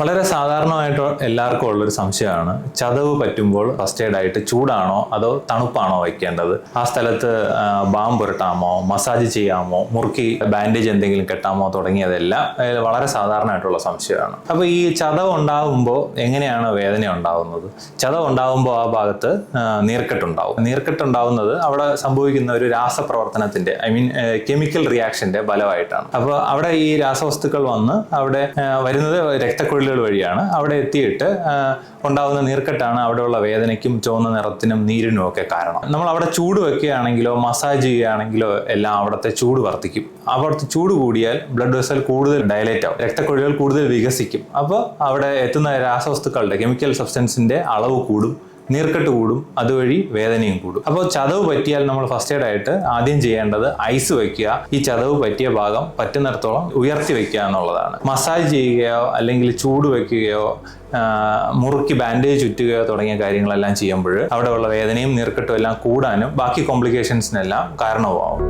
വളരെ സാധാരണമായിട്ട് എല്ലാവർക്കും ഉള്ളൊരു സംശയമാണ്. ചതവ് പറ്റുമ്പോൾ ഫസ്റ്റ് എയ്ഡ് ആയിട്ട് ചൂടാണോ അതോ തണുപ്പാണോ വയ്ക്കേണ്ടത്? ആ സ്ഥലത്ത് ബാം പുരട്ടാമോ? മസാജ് ചെയ്യാമോ? മുറുക്കി ബാൻഡേജ് എന്തെങ്കിലും കെട്ടാമോ? തുടങ്ങിയതെല്ലാം വളരെ സാധാരണമായിട്ടുള്ള സംശയമാണ്. അപ്പോൾ ഈ ചതവ് ഉണ്ടാകുമ്പോൾ എങ്ങനെയാണ് വേദന ഉണ്ടാകുന്നത് ചതവ് ഉണ്ടാകുമ്പോൾ ആ ഭാഗത്ത് നീർക്കെട്ടുണ്ടാവും നീർക്കെട്ടുണ്ടാവുന്നത് അവിടെ സംഭവിക്കുന്ന ഒരു രാസപ്രവർത്തനത്തിന്റെ ഐ മീൻ കെമിക്കൽ റിയാക്ഷന്റെ ഫലമായിട്ടാണ്. അപ്പോൾ അവിടെ ഈ രാസവസ്തുക്കൾ വന്ന് അവിടെ വരുന്നത് വരുന്നത് രക്തക്കുഴലുകൾ വഴിയാണ് അവിടെ എത്തിയിട്ട് ഉണ്ടാകുന്ന നീർക്കെട്ടാണ് അവിടെയുള്ള വേദനയ്ക്കും ചുവന്ന നിറത്തിനും നീരിനും ഒക്കെ കാരണം. നമ്മൾ അവിടെ ചൂട് വെക്കുകയാണെങ്കിലോ മസാജ് ചെയ്യുകയാണെങ്കിലോ എല്ലാം അവിടുത്തെ ചൂട് വർദ്ധിക്കും. അവിടുത്തെ ചൂട് കൂടിയാൽ ബ്ലഡ് വെസൽ കൂടുതൽ ഡയലേറ്റ് ആവും. രക്തക്കൊഴികൾ കൂടുതൽ വികസിക്കും. അപ്പോൾ അവിടെ എത്തുന്ന രാസവസ്തുക്കളുടെ കെമിക്കൽ സബ്സ്റ്റൻസിന്റെ അളവ് കൂടും. നീർക്കെട്ട് കൂടും അതുവഴി വേദനയും കൂടും. അപ്പോൾ ചതവ് പറ്റിയാൽ നമ്മൾ ഫസ്റ്റ് എയ്ഡ് ആയിട്ട് ആദ്യം ചെയ്യേണ്ടത് ഐസ് വയ്ക്കുക. ഈ ചതവ് പറ്റിയ ഭാഗം പറ്റുന്നിടത്തോളം ഉയർത്തി വയ്ക്കുക എന്നുള്ളതാണ്. മസാജ് ചെയ്യുകയോ അല്ലെങ്കിൽ ചൂട് വയ്ക്കുകയോ മുറുക്കി ബാൻഡേജ് ചുറ്റുകയോ തുടങ്ങിയ കാര്യങ്ങളെല്ലാം ചെയ്യുമ്പോൾ അവിടെയുള്ള വേദനയും നീർക്കെട്ടും എല്ലാം കൂടാനും ബാക്കി കോംപ്ലിക്കേഷൻസിനെല്ലാം കാരണവുമാവും.